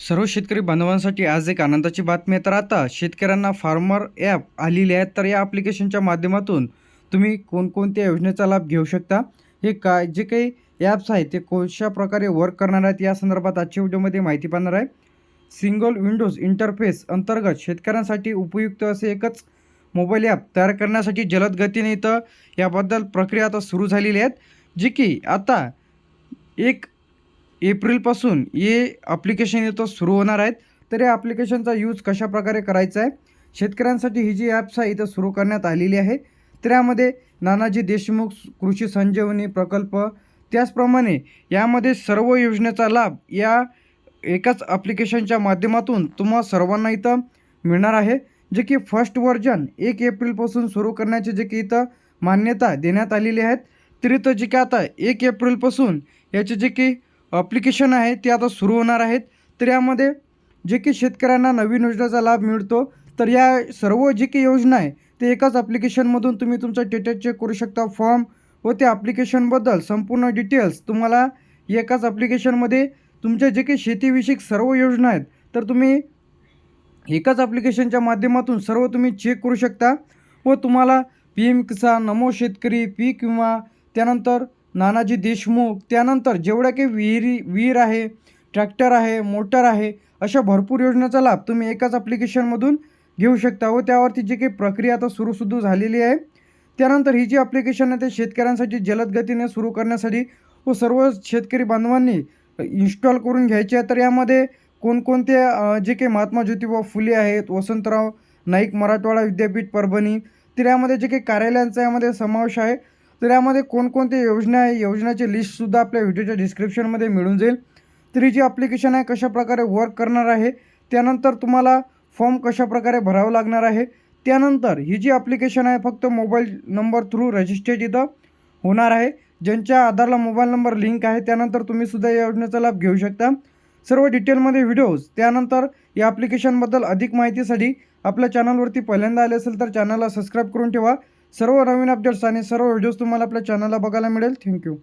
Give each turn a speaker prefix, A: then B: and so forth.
A: सर्व शेतकरी बांधवांसाठी आज एक आनंदाची बातमी आहे. तर आता शेतकऱ्यांना फार्मर ॲप आलेली आहे तर या ॲप्लिकेशनच्या माध्यमातून तुम्ही कोणकोणत्या योजनेचा लाभ घेऊ शकता? हे काय जे काही ॲप्स आहेत ते कशा प्रकारे वर्क करणार आहेत या संदर्भात आजच्या व्हिडिओमध्ये माहिती पाहणार आहे. सिंगल विंडोज इंटरफेस अंतर्गत शेतकऱ्यांसाठी उपयुक्त असे एकच मोबाईल ॲप तयार करण्यासाठी जलद गतीने इथं याबद्दल प्रक्रिया आता सुरू झालेली आहेत. जी की आता एक एप्रिलपासून हे ॲप्लिकेशन इथं सुरू होणार आहेत. तर या ॲप्लिकेशनचा यूज कशा प्रकारे करायचा आहे शेतकऱ्यांसाठी ही जी ॲप्स आहे इथं सुरू करण्यात आलेली आहे. तर यामध्ये नानाजी देशमुख कृषी संजीवनी प्रकल्प त्याचप्रमाणे यामध्ये सर्व योजनेचा लाभ या एकाच ॲप्लिकेशनच्या माध्यमातून तुम्हा सर्वांना इथं मिळणार आहे. जे की फर्स्ट व्हर्जन एक एप्रिलपासून सुरू करण्याचे जे की इथं मान्यता देण्यात आलेली आहेत तर इथं जे की आता एक एप्रिलपासून याचे जे की ॲप्लिकेशन आहे ते आता सुरू होणार आहेत. तर यामध्ये जे की शेतकऱ्यांना नवीन योजनेचा लाभ मिळतो. तर या सर्व जे काही योजना आहे ते एकाच ॲप्लिकेशनमधून तुम्ही तुमचा डेटा चेक करू शकता. फॉर्म व त्या ॲप्लिकेशनबद्दल संपूर्ण डिटेल्स तुम्हाला एकाच ॲप्लिकेशनमध्ये तुमच्या जे काही शेतीविषयक सर्व योजना आहेत तर तुम्ही एकाच ॲप्लिकेशनच्या माध्यमातून सर्व तुम्ही चेक करू शकता. व तुम्हाला पी एम किसान नमो शेतकरी पीक विमा त्यानंतर नानाजी देशमुख त्यानंतर जेवढ्या काही विहिरी विहीर आहे ट्रॅक्टर आहे मोटर आहे अशा भरपूर योजनेचा लाभ तुम्ही एकाच ॲप्लिकेशनमधून घेऊ शकता व त्यावरती जी काही प्रक्रिया आता सुरू झालेली आहे. त्यानंतर ही जी ॲप्लिकेशन आहे ते शेतकऱ्यांसाठी जलद गतीने सुरू करण्यासाठी व सर्व शेतकरी बांधवांनी इन्स्टॉल करून घ्यायचे आहे. तर यामध्ये कोणकोणते जे काही महात्मा ज्योतिबा फुले आहेत वसंतराव नाईक मराठवाडा विद्यापीठ परभणी तर यामध्ये जे काही कार्यालयांचा यामध्ये समावेश आहे तर यामध्ये कोणकोणत्या योजना आहे योजनाची लिस्टसुद्धा आपल्या व्हिडिओच्या डिस्क्रिप्शनमध्ये मिळून जाईल. तर ही जी ॲप्लिकेशन आहे कशाप्रकारे वर्क करणार आहे त्यानंतर तुम्हाला फॉर्म कशा प्रकारे भरावा लागणार आहे त्यानंतर ही जी ॲप्लिकेशन आहे फक्त मोबाईल नंबर थ्रू रजिस्टर्ड इथं होणार आहे ज्यांच्या आधारला मोबाईल नंबर लिंक आहे त्यानंतर तुम्ही सुद्धा या योजनेचा लाभ घेऊ शकता. सर्व डिटेलमध्ये व्हिडिओज त्यानंतर या ॲप्लिकेशनबद्दल अधिक माहितीसाठी आपल्या चॅनलवरती पहिल्यांदा आले असेल तर चॅनलला सबस्क्राईब करून ठेवा. सर्व नवीन अपडेट्स आणि सर्व व्हिडिओज तुम्हाला आपल्या चॅनलला बघायला मिळेल. थँक्यू